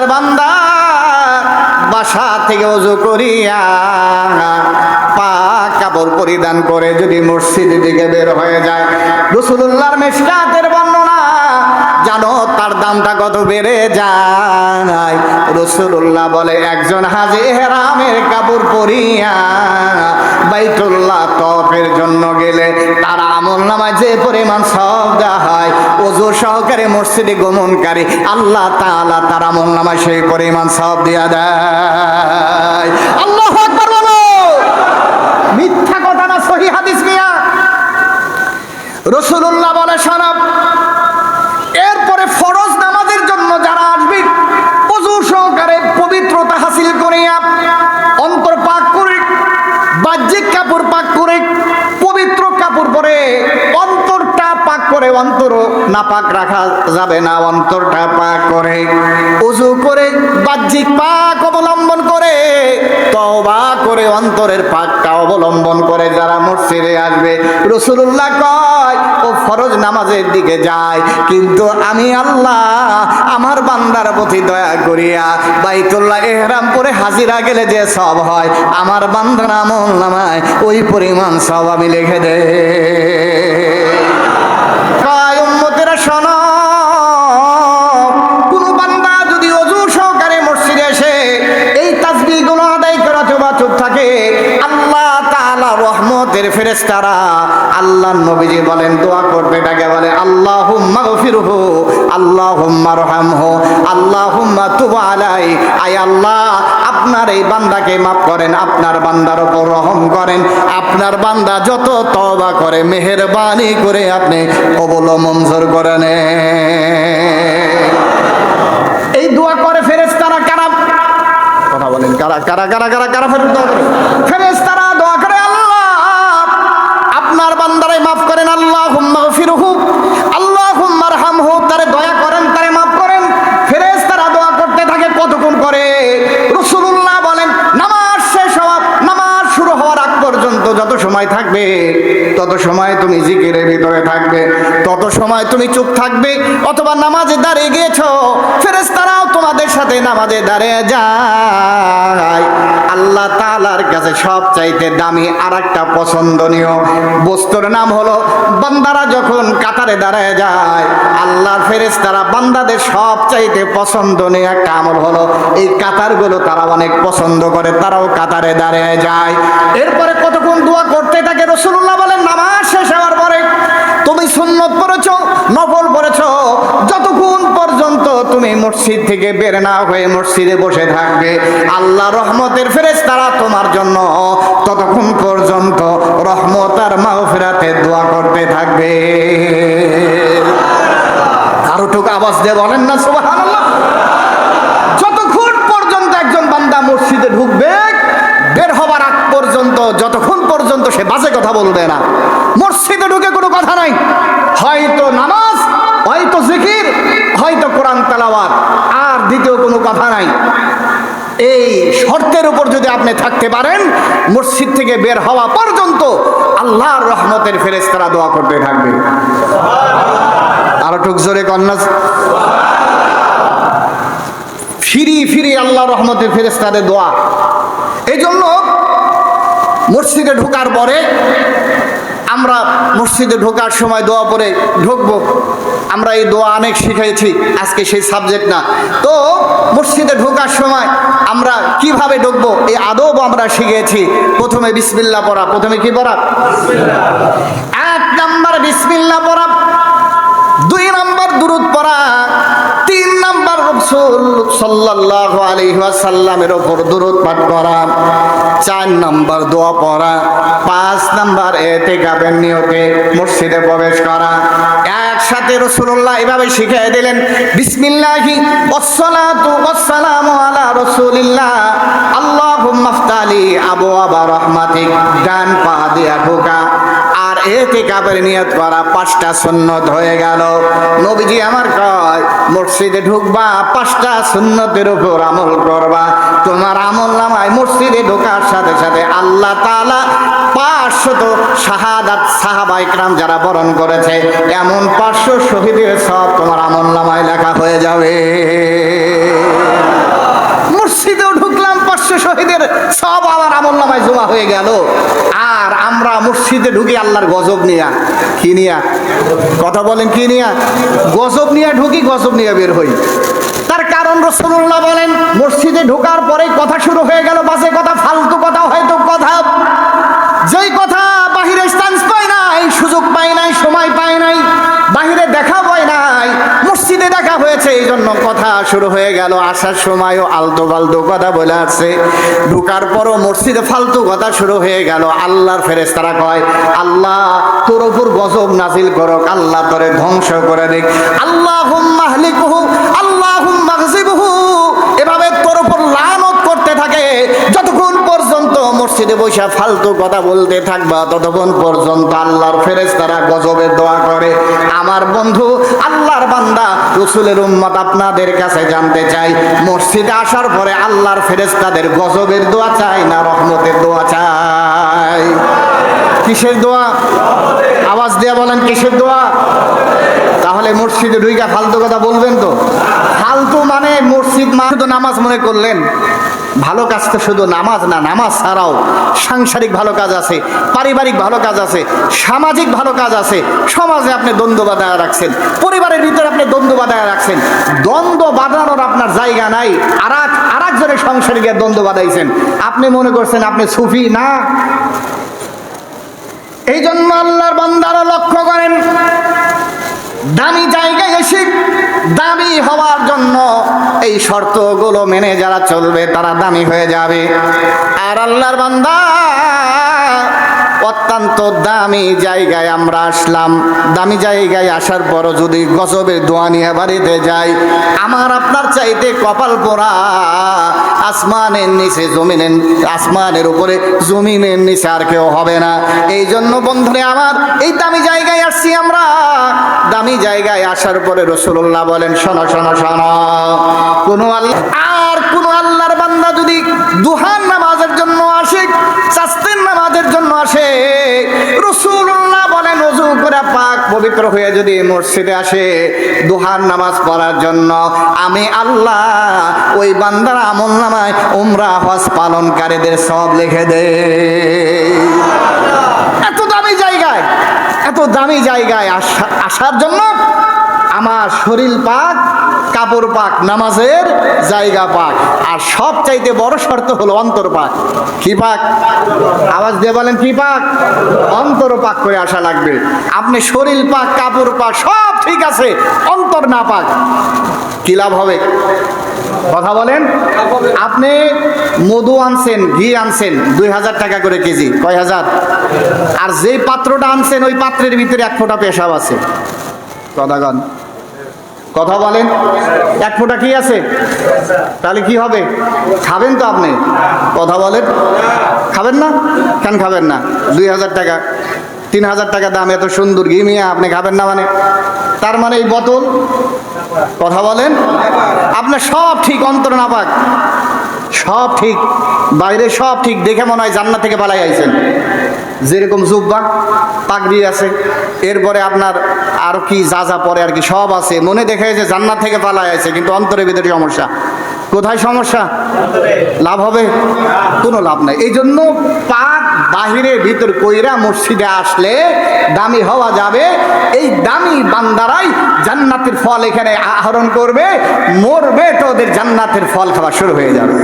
আল্লাহর বান্দা, বাসা থেকে অজু করিয়া পাক কাপড় পরিধান করে যদি মসজিদের দিকে বের হয়ে যায়। রসুল্লাহর মেশকাতের বর্ণনা, জানো তার দামটা কত বেড়ে যায়? রসুল্লাহ বলে, একজন হাজি হেরামের কাপড় পরিয়া বাইতুল্লাহ তফের জন্য গেলে তার আমল নামায় যে পরিমাণ সব দেওয়া হয় অজু সহকারে মসজিদে গমনকারী আল্লাহ তালা তার আমল নামায় সেই পরিমাণ সব দিয়া দেয়। আল্লাহ পাক করে পবিত্র কাপড় পরে অন্তরটা পাক করে অন্তর না পাক রাখা যাবে না, অন্তরটা পাক করে। উজু করে বাহ্যিক পাক অবলম্বন করে, তওবা করে অন্তরের পাকটা অবলম্বন করে যারা মসজিদে আসবে। রসুল্লাহ কয়, ও ফরজ নামাজের দিকে যায়, কিন্তু আমি আল্লাহ আমার বান্দার প্রতি দয়া করিয়া বাইতুল্লাহ এহরাম করে হাজিরা গেলে যে সব হয়, আমার বান্দার আমল নামায় ওই পরিমাণ সব আমি লিখে দে ফেরেশতারা আল্লাহ নবীজি বলেন, দোয়া করতে থাকে বলে, আল্লাহুম্মা গফিরহু, আল্লাহুম্মা রহমহু, আল্লাহুম্মা তুব আলাই। আয় আল্লাহ, আপনার এই বান্দাকে মাফ করেন, আপনার বান্দার উপর রহম করেন, আপনার বান্দা যত তওবা করে, মেহেরবানি করে আপনি কবুল মঞ্জুর করে এই দোয়া করে ফেরেশতারা কারা? কথা বলেন, কারা কারা কারা কারা কারা? ফেরেশতারা দোয়া করে আল্লাহ আপনার বান্দারাই মাফ করেন আল্লাহ হুম্মা ফিরহু আল্লাহ হুম্মার হামহু তারে দয়া করেন তারে মাফ করেন ফেরেশতারা দোয়া করতে থাকে কতক্ষণ করে রাসূলুল্লাহ বলেন নামাজ শেষ হওয়া নামাজ শুরু হওয়ার আগ পর্যন্ত যত সময় থাকবে, তত সময় তুমি জিকিরের ভিতরে থাকবে, তত সময় তুমি চুপ থাকবে, অথবা নামাজে দাঁড়িয়ে গিয়েছো, ফেরেশতারাও তোমাদের সাথে নামাজে দাঁড়িয়ে যায়। আল্লাহ তাআলার কাছে সব চাইতে দামি আর একটা পছন্দনীয় বস্তুর নাম হলো, বান্দারা যখন কাতারে দাঁড়ায় যায়, আল্লাহর ফেরেশতারা বান্দাদের সব চাইতে পছন্দনীয় একটা আমল হলো, এই কাতারগুলো তারা অনেক পছন্দ করে, তারাও কাতারে দাঁড়িয়ে যায়। এরপরে দোয়া করতে থাকে রসুল্লাহ বলেন, নামাজ শেষ হওয়ার পরে তুমি সুন্নত পড়েছ, নফল পড়েছ, যতক্ষণ পর্যন্ত তুমি মসজিদ থেকে বের না হয়ে মসজিদে বসে থাকবে, আল্লাহ রহমতের ফেরেস তারা তোমার জন্য ততক্ষণ পর্যন্ত রহমত আর মাহফিরাতে দোয়া করতে থাকবে। আরও টুকু আওয়াজ দিয়ে বলেন না, সুবহানাল্লাহ। যতক্ষণ পর্যন্ত একজন বান্দা মসজিদে ঢুকবে, বের হবার আগ পর্যন্ত পর্যন্ত সে বাজে কথা বলবে না। মসজিদে ঢুকে কোনো কথা নাই। হয়তো নামাজ, হয়তো জিকির, হয়তো কোরআন তালাওয়াত, আর দ্বিতীয় কোনো কথা নাই। এই শর্তের উপর যদি আপনি থাকতে পারেন, মসজিদ থেকে বের হওয়া পর্যন্ত আল্লাহর রহমতের ফেরেশতারা দোয়া করতে থাকবে। আরও টুক জোরে কন্যা ফিরি ফিরি আল্লাহ রহমতের ফেরেস্তাদের দোয়া। এই জন্য মসজিদে ঢোকার পরে আমরা মসজিদে ঢোকার সময় দোয়া পরে ঢুকবো। আমরা এই দোয়া অনেক শিখেছি, আজকে সেই সাবজেক্ট না। তো মসজিদে ঢোকার সময় আমরা কীভাবে ঢুকবো, এই আদব আমরা শিখেছি। প্রথমে বিসমিল্লা পড়া, প্রথমে কি পড়া? এক নাম্বার বিসমিল্লা পড়া, দুই নাম্বার দুরুদ পড়া রসুল সাল্লাল্লাহু আলাইহি ওয়াসাল্লামের উপর দুরুদ পাঠ করা চার নাম্বার দোয়া পড়া, পাঁচ নাম্বার এতেকাবের নিয়তে মসজিদে প্রবেশ করা। একসাথে রসুল্লাহ এভাবে শিখিয়ে দিলেন, বিসমিল্লাহি ওয়াসসালাতু ওয়াসসালামু আলা রাসূলিল্লাহ, আল্লাহুম্মা ফতালি আবু আবা রহমাতিক, ডান পা দিয়া ঢোকা। এতে কাপের নিয়ত করা, পাঁচটা সুন্নত হয়ে গেল। নবীজি আমার কয়, মসজিদে ঢুকবা, পাঁচটা সুন্নতের উপর আমল করবা। তোমার আমল নামায় মসজিদে ঢোকার সাথে সাথে আল্লাহ তাআলা পাঁচশত শাহাদাত সাহাবা ইকরাম যারা বরণ করেছে, এমন পাঁচশো শহীদের সব তোমার আমল নামায় লেখা হয়ে যাবে। মসজিদেও ঢুকলাম, পাঁচশো শহীদের সব আমার আমল নামায় জমা হয়ে গেল। আর মসজিদে ঢুকি আল্লাহর গজব নিয়া। কি নিয়া? কথা বলেন, কি নিয়া? গজব নিয়া ঢুকি, গজব নিয়ে বের হই। তার কারণ রসুল্লাহ বলেন, মসজিদে ঢোকার পরে কথা শুরু হয়ে গেল বাসে কথা, ফালতু কথা, হয়তো কথা। যেই কথা বাহিরে চান্স পায় নাই সুযোগ পায় নাই সময় পায় নাই বাহিরে দেখা পায় নাই মসজিদে দেখা হয়েছে এই জন্য কথা শুরু হয়ে গেল আসার সময়ও আলতো ফালতু কথা বলে আসছে। ঢুকার পরও মসজিদে ফালতু কথা শুরু হয়ে গেল। আল্লাহর ফেরেস্তারা কয়, আল্লাহ, তোর উপর গজব নাজিল করক। আল্লাহ তোরে ধ্বংস করে দিক। আল্লাহ হুম্মাহলিকুহু আল্লাহ হুম্মাগজিবুহু এভাবে তোর উপর লানত করতে থাকে। যতক্ষণ পর্যন্ত মসজিদে বসে ফালতু কথা বলতে থাকবা, ততক্ষণ পর্যন্ত আল্লাহর ফেরেশতারা গজবের দোয়া করে। আমার বন্ধু, আল্লাহর বান্দা রসুলের উম্মত আপনাদের কাছে জানতে চাই। মসজিদে আসার পরে আল্লাহর ফেরেস্তাদের গজবের দোয়া চাই না রহমতের দোয়া চাই? কিসের দোয়া? আওয়াজ দিয়ে বলেন, কিসের দোয়া? তাহলে মসজিদে ঢুইকা ফালতু কথা বলবেন তো? ফালতু মানে মসজিদ মানে নামাজ মনে করলেন। ভালো কাজ তো শুধু নামাজ না, নামাজ ছাড়াও সাংসারিক ভালো কাজ আছে, পারিবারিক ভালো কাজ আছে, সামাজিক ভালো কাজ আছে, সমাজে আপনি দ্বন্দ্ব বাধায় রাখছেন, পরিবারের ভিতরে আপনি দ্বন্দ্ব বাধায় রাখছেন, দ্বন্দ্ব বাঁধানোর আপনার জায়গা নাই আর এক আর একজনের সংসারে গিয়ে দ্বন্দ্ব বাঁধাইছেন। আপনি মনে করছেন আপনি সুফি? না। এই জন্য আল্লাহর বান্দারা লক্ষ্য করেন, দামি জায়গায় এসে দামি হওয়ার জন্য এই শর্তগুলো মেনে যারা চলবে তারা দামি হয়ে যাবে। আর আল্লাহর বান্দা অত্যন্ত দামি জায়গায় আমরা আসলাম। দামি জায়গায় আসার পরও যদি গজবের দোয়া নিয়ে বাড়িতে যাই, আমার আপনার চাইতে কপাল পোড়া আসমানের নিচে জমিনের আসমানের উপরে জমিনের নিচে আর কেউ হবে না। এই জন্য বন্ধুরে আমার এই দামি জায়গায় আসছি আমরা। দামি জায়গায় আসার পরে রসুল্লাহ বলেন, শোনো শোনো শোনো। কোনো আল্লাহ আর কোনো আল্লাহর বান্দা যদি দুহান নামাজের জন্য আসে চাস্তের নামাজের জন্য আসে। রসুল্লাহ বলেন অজু করে পাক পবিত্র হয়ে যদি মসজিদে আসে দুহান নামাজ পড়ার জন্য, আমি আল্লাহ ওই বান্দার আমল নামায় উমরা, হজ পালনকারীদের সব লিখে দে এত দামি জায়গায়, এত দামি জায়গায় আসা- আসার জন্য আমার শরীর পাক, কাপড় পাক, নামাজের জায়গা পাক। আর সব চাইতে বড় শর্ত হলো অন্তর পাক। কি পাক? আওয়াজ দিয়ে বলেন, কি পাক? অন্তর পাক করে আসা লাগবে। আপনি শরীর পাক, কাপড় পাক, সব ঠিক আছে, অন্তর না পাক, কি লাভ হবে? কথা বলেন, আপনি মধু আনছেন, ঘি আনছেন, দুই হাজার টাকা করে কেজি, কয় হাজার? আর যে পাত্রটা আনছেন, ওই পাত্রের ভিতরে এক ফোঁটা পেশাব আছে। কথাগণ কথা বলেন। এক ফোঁটা কি আছে? তাহলে কি হবে? খাবেন তো আপনি। কথা বলেন। খাবেন না? কেন খাবেন না? দুই হাজার টাকা। তিন হাজার টাকা দাম এত সুন্দর। ঘি মিয়া, আপনি খাবেন না মানে? তার মানে এই বোতল? কথা বলেন। আপনার সব ঠিক, অন্তর না পাক সব ঠিক। বাইরে সব ঠিক। দেখে মনে হয় জান্নাত থেকে পালাই আইছেন। যেরকম জুব্বা, পাগড়ি আছে। এরপরে আপনার আর কি যা যা পরে আর কি সব আছে। মনে দেখে যে জান্নাত থেকে পালাই আছে কিন্তু অন্তরের ভিতরে সমস্যা। কোথায় সমস্যা? লাভ হবে? কোনো লাভ নাই। এই জন্য পাক বাহিরের ভিতর কইরা মসজিদে আসলে দামি হওয়া যাবে। এই দামি বান্দারাই জান্নাতের ফল এখানে আহরণ করবে, মরবে তো ওদের জান্নাতের ফল খাওয়া শুরু হয়ে যাবে।